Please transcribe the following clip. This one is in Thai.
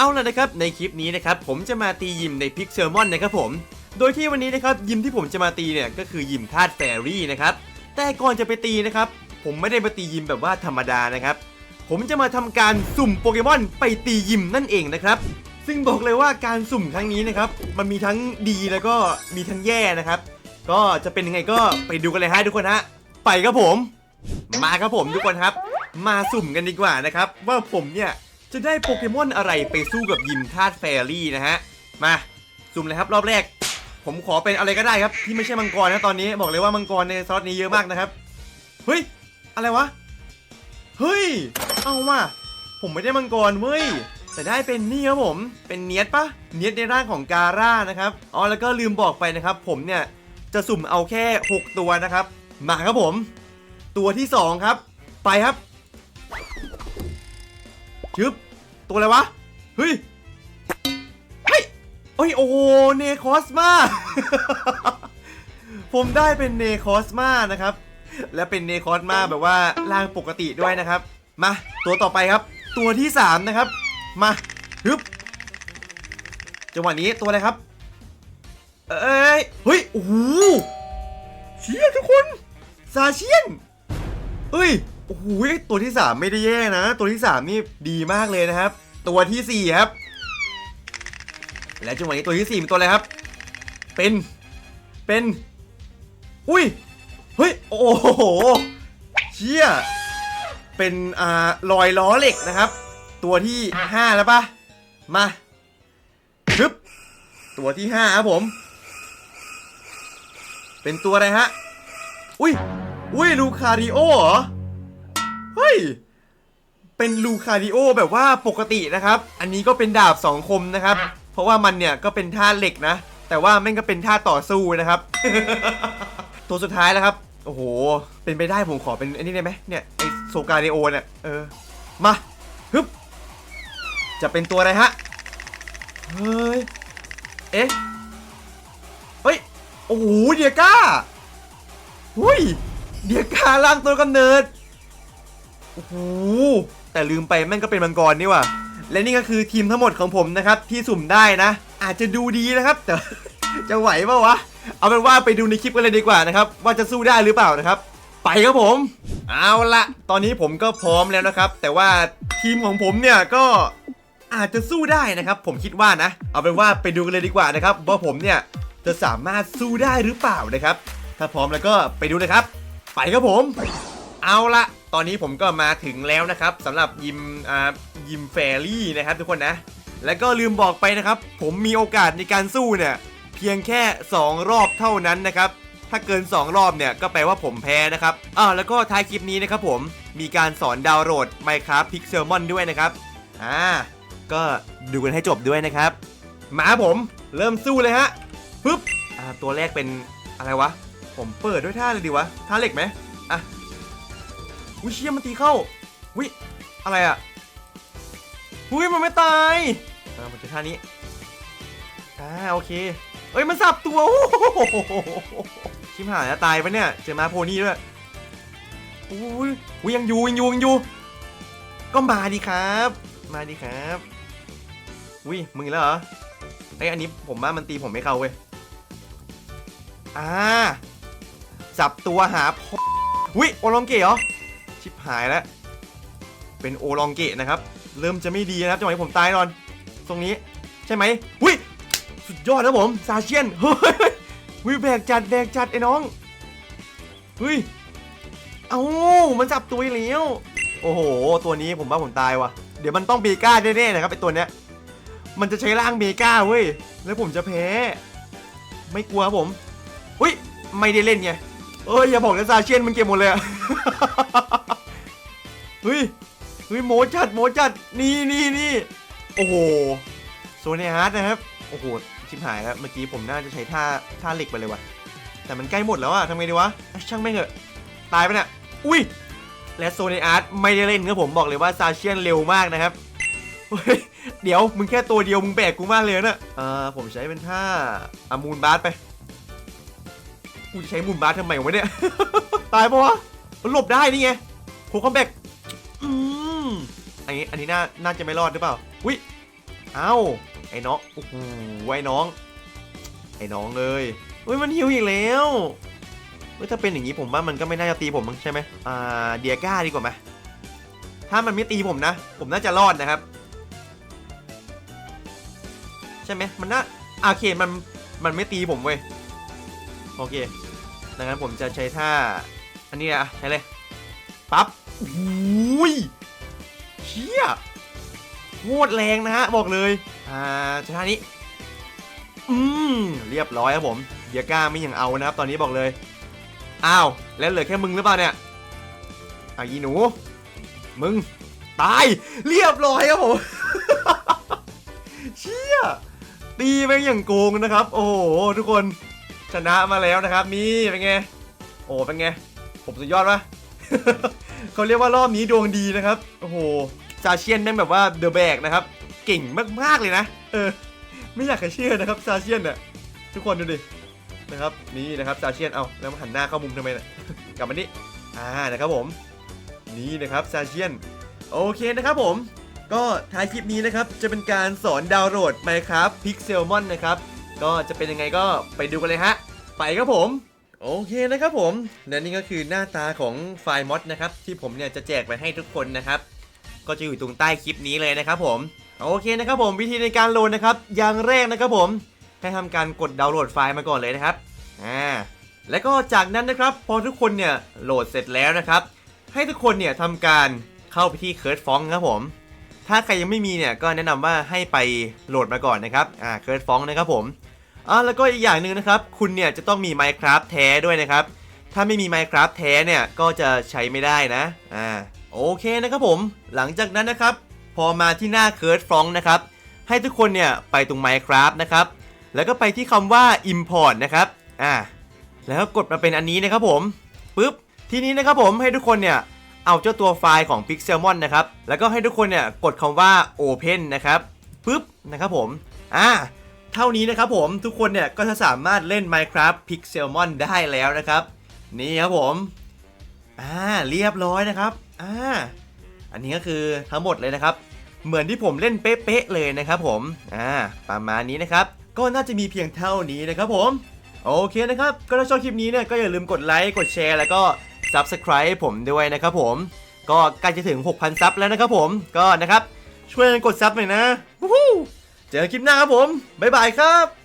เอาละนะครับในคลิปนี้นะครับผมจะมาตียิมในพิกเซลมอนนะครับผม โดยที่วันนี้นะครับยิมที่ผมจะมาตีเนี่ยก็คือยิมธาตุแฟรี่นะครับแต่ก่อนจะไปตีนะครับผมไม่ได้มาตียิมแบบว่าธรรมดานะครับ ผมจะมาทำการสุ่มโปเกมอนไปตียิมนั่นเองนะครับ ซึ่งบอกเลยว่าการสุ่มครั้งนี้นะครับมันมีทั้งดีแล้วก็มีทั้งแย่นะครับ ก็จะเป็นยังไงก็ไปดูกันเลยฮะทุกคนฮะไปครับผม มาครับผมทุกคนครับ มาสุ่มกันดีกว่านะครับ ว่าผมเนี่ย จะได้โปเกมอนอะไรไปสู้กับยิมธาตุแฟรี่นะฮะ มาสุ่มเลยครับรอบแรก ผมขอเป็นอะไรก็ได้ครับ ที่ไม่ใช่มังกรนะตอนนี้บอกเลยว่ามังกรในซอสนี้เยอะมากนะครับ เฮ้ย อะไรวะ เฮ้ย เอาว่ะผมไม่ได้มังกรเว้ยแต่ได้เป็นนี่ครับผม เป็นเนียดปะเนียดในร่างของการ่านะครับอ๋อแล้วก็ลืมบอกไปนะครับ ผมเนี่ยจะสุ่มเอาแค่ 6 ตัวนะครับ มาครับผม ตัวที่ 2 ครับ ไปครับ ชึบตัวอะไรวะ เฮ้ย เฮ้ยเอ้ย โอ้โเนคอสมาผมได้เป็นเนคอสมานะครับ และเป็นเนคอสมาแบบว่าร่างปกติด้วยนะครับ มา ตัวต่อไปครับ ตัวที่ 3 นะครับ มาฮึบจังหวะนี้ตัวอะไรครับ เอ้ย เฮ้ย โอ้โหเชี่ยทุกคน ซาเชียนเฮ้ย โอ้โหตัวที่ 3 ไม่ได้แย่นะ ตัวที่ 3 นี่ดีมากเลยนะครับ ตัวทีสี่ 4 ครับ และจังหวะนี้ตัวที่ 4 เป็นตัวอะไรครับ เป็นเป็นอุ้ยเฮ้ยโอ้โหเชี่ยเป็นอ่ารอยล้อเหล็กนะครับ ตัวที่ 5 แล้วปะมาฮึบตัวที่ 5 ครับผม เป็นตัวอะไรฮะอุ้ยอุ้ยลูคาริโอเหรอ เฮ้ย เป็นลูคาริโอแบบว่าปกตินะครับ อันนี้ก็เป็นดาบสองคมนะครับ เพราะว่ามันเนี่ยก็เป็นท่าเหล็กนะ แต่ว่าแม่งก็เป็นท่าต่อสู้นะครับ ตัวสุดท้ายแล้วครับ โอ้โห เป็นไปได้ผมขอเป็นอันนี้ได้ไหมเนี่ยไอโซกาเดโอเนี่ย เออ มาฮึบ จะเป็นตัวอะไรฮะ เฮ้ย เอ๊ะ เฮ้ย โอ้โห เดียก้าหุ้ย เดียก้าล่างตัวกำเนิด อ้โหแต่ลืมไปแม่งก็เป็นมังกรนี่ว่ะและนี่ก็คือทีมทั้งหมดของผมนะครับที่สุ่มได้นะ อาจจะดูดีนะครับ แต่จะไหวเปล่าวะเอาเป็นว่าไปดูในคลิปกันเลยดีกว่านะครับ ว่าจะสู้ได้หรือเปล่านะครับ ไปครับผม เอาละตอนนี้ผมก็พร้อมแล้วนะครับ แต่ว่าทีมของผมเนี่ยก็อาจจะสู้ได้นะครับ ผมคิดว่านะ เอาเป็นว่าไปดูกันเลยดีกว่านะครับว่าผมเนี่ยจะสามารถสู้ได้หรือเปล่านะครับ ถ้าพร้อมแล้วก็ไปดูเลยครับ ไปครับผม เอาละ ตอนนี้ผมก็มาถึงแล้วนะครับสำหรับยิมอ่ายิมแฟรี่นะครับทุกคนนะ แล้วก็ลืมบอกไปนะครับ ผมมีโอกาสในการสู้เนี่ย เพียงแค่ 2 รอบเท่านั้นนะครับ ถ้าเกิน 2 รอบเนี่ยก็แปลว่าผมแพ้นะครับอ้าวแล้วก็ท้ายคลิปนี้นะครับผมมีการสอนดาวน์โหลด Minecraft Pixelmon ด้วยนะครับอ่าก็ดูกันให้จบด้วยนะครับมาผมเริ่มสู้เลยฮะปึ๊บอ่าตัวแรกเป็นอะไรวะ ผมเปิดด้วยท่าเลยดีวะท่าเหล็กไหม อุ้ยเชี่ยมันตีเข้าวิอะไรอะอุ้ยมันไม่ตายอ่ามันจะท่านี้อ่าโอเคเอ้ยมันสับตัวโอ้โหชิมหายแล้วตายปะเนี่ยเจอมาโพนี่ด้วยอุ้ยอุ้ยยังอยู่ยังอยู่ยังอยู่ก็มาดีครับ มาดีครับอุ้ยมึงแล้วเหรอไออันนี้ผมว่ามันตีผมไม่เข้าเว้ยอ่าจับตัวหาพ่ออุ้ยโอลองเกะเหรอ หายแล้ว เป็นโอลองเกะนะครับ เริ่มจะไม่ดีนะครับจังหวะที่ผมตายนอน ตรงนี้ใช่ไหมอุ้ย สุดยอดนะผม ซาเชียน เฮ้ยวิแบกจัดแบกจัดไอ้น้องเฮ้ย เอ้า มันจับตัวอีกแล้ว โอ้โห ตัวนี้ผมว่าผมตายว่ะ เดี๋ยวมันต้องเบก้าแน่ๆนะครับไอ้ตัวเนี้ย มันจะใช้ร่างเบก้าเว้ย แล้วผมจะแพ้ ไม่กลัวผม อุ้ย ไม่ได้เล่นไง เอ้ยอย่าบอกนะซาเชียนมันเก็บหมดเลยอะ ฮ้ยเฮ้ยโมจัดโมจัดนี่นี่นี่โอ้โหโซเนียฮาร์ดนะครับโอ้โหชิบหายแล้วเมื่อกี้ผมน่าจะใช้ท่าท่าเหล็กไปเลยว่ะแต่มันใกล้หมดแล้วอะทำไงดีวะช่างแม่งเถอะตายไปเนี่ยอุ้ยและโซเนียอาร์ตไม่ได้เล่นครับผมบอกเลยว่าซาเชียนเร็วมากนะครับเฮ้ยเดี๋ยวมึงแค่ตัวเดียวมึงแบกกูมากเลยนะเออผมใช้เป็นท่าอามูนบาร์ไปกูจะใช้มูนบาร์ทำไมวะเนี่ยตายปะวะมันหลบได้นี่ไงโคคอมแบก อันนี้อันนี้น่าน่าจะไม่รอดหรือเปล่าอุ้ยเอ้าไอ้น้องโอ้โหไอ้น้อง ไอ้น้องเลยเฮ้ยมันหิวอีกแล้วเฮ้ยถ้าเป็นอย่างนี้ผมว่ามันก็ไม่น่าจะตีผมใช่ไหมอ่าเดียก้าดีกว่าไหมถ้ามันไม่ตีผมนะ ผมน่าจะรอดนะครับ ใช่ไหมมันน่าอาโอเคมันมันไม่ตีผมเว้ยโอเคดังนั้นผมจะใช้ท่า อันนี้อะใช้เลยปั๊บโอ้ยเชี่ย โคตรแรงนะฮะบอกเลยอ่าช้ท่านี้อืมเรียบร้อยครับผมเดียก้าไม่ยังเอานะครับตอนนี้บอกเลยอ้าวแล้วเหลือแค่มึงหรือเปล่าเนี่ยอะยีหนู มึง ตาย เรียบร้อยครับผมเชี่ยตีแม่งอย่างโกงนะครับ โอ้โหทุกคนชนะมาแล้วนะครับ นี่เป็นไงโอ้เป็นไง ผมสุดยอดปะเขาเรียกว่ารอบนี้ดวงดีนะครับ โอ้โห ซาเชียนแม่งแบบว่าเดอะแบกนะครับ เก่งมากๆเลยนะ เออ ไม่อยากจะเชื่อนะครับซาเชียนเนี่ยทุกคนดูดิ นะครับ นี่นะครับซาเชียน เอาแล้วมาหันหน้าเข้ามุมทำไมนี่ยกลับมานี่อ่า นะครับผม นี่นะครับซาเชียน โอเคนะครับผม ก็ท้ายคลิปนี้นะครับ จะเป็นการสอนดาวน์โหลด Minecraft Pixelmon นะครับ ก็จะเป็นยังไงก็ไปดูกันเลยฮะ ไปครับผมโอเคนะครับผม และนี่ก็คือหน้าตาของไฟล์มอดนะครับ ที่ผมเนี่ยจะแจกไปให้ทุกคนนะครับ ก็จะอยู่ตรงใต้คลิปนี้เลยนะครับผมโอเคนะครับผมวิธีในการโหลดนะครับอย่างแรกนะครับผมให้ทำการกดดาวน์โหลดไฟล์มาก่อนเลยนะครับอ่าแล้วก็จากนั้นนะครับพอทุกคนเนี่ยโหลดเสร็จแล้วนะครับ ให้ทุกคนเนี่ยทำการเข้าไปที่เคิร์ดฟองครับผม ถ้าใครยังไม่มีเนี่ยก็แนะนำว่าให้ไปโหลดมาก่อนนะครับอ่าเคิร์ดฟองนะครับผมอ่าแล้วก็อีกอย่างหนึ่งนะครับคุณเนี่ยจะต้องมี Minecraft แท้ด้วยนะครับ ถ้าไม่มี Minecraft แท้เนี่ยก็จะใช้ไม่ได้นะอ่า โอเคนะครับผมหลังจากนั้นนะครับ พอมาที่หน้าเคิร์ดฟรองนะครับ ให้ทุกคนเนี่ยไปตรง Minecraft นะครับ แล้วก็ไปที่คำว่า Import นะครับอ่าแล้วก็กดมาเป็นอันนี้นะครับผมปึ๊บทีนี้นะครับผมให้ทุกคนเนี่ยเอาเจ้าตัวไฟล์ของ Pixelmon นะครับ แล้วก็ให้ทุกคนเนี่ยกดคำว่า Open นะครับปึ๊บนะครับผมอ่าเท่านี้นะครับผมทุกคนเนี่ยก็จะสามารถเล่น Minecraft Pixelmon ได้แล้วนะครับ นี่ครับผมอ่าเรียบร้อยนะครับ อ่าอันนี้ก็คือทั้งหมดเลยนะครับ เหมือนที่ผมเล่นเป๊ะๆเลยนะครับผมอ่าประมาณนี้นะครับ ก็น่าจะมีเพียงเท่านี้นะครับผมโอเคนะครับก็ถ้าชอบคลิปนี้เนี่ยก็อย่าลืมกดไลค์กดแชร์แล้วก็ Subscribe ผมด้วยนะครับผม ก็ใกล้จะถึง 6,000 ซับแล้วนะครับผมก็นะครับช่วยกันกดซับหน่อยนะวู้เจอกันคลิปหน้าครับผมบ๊ายบายครับ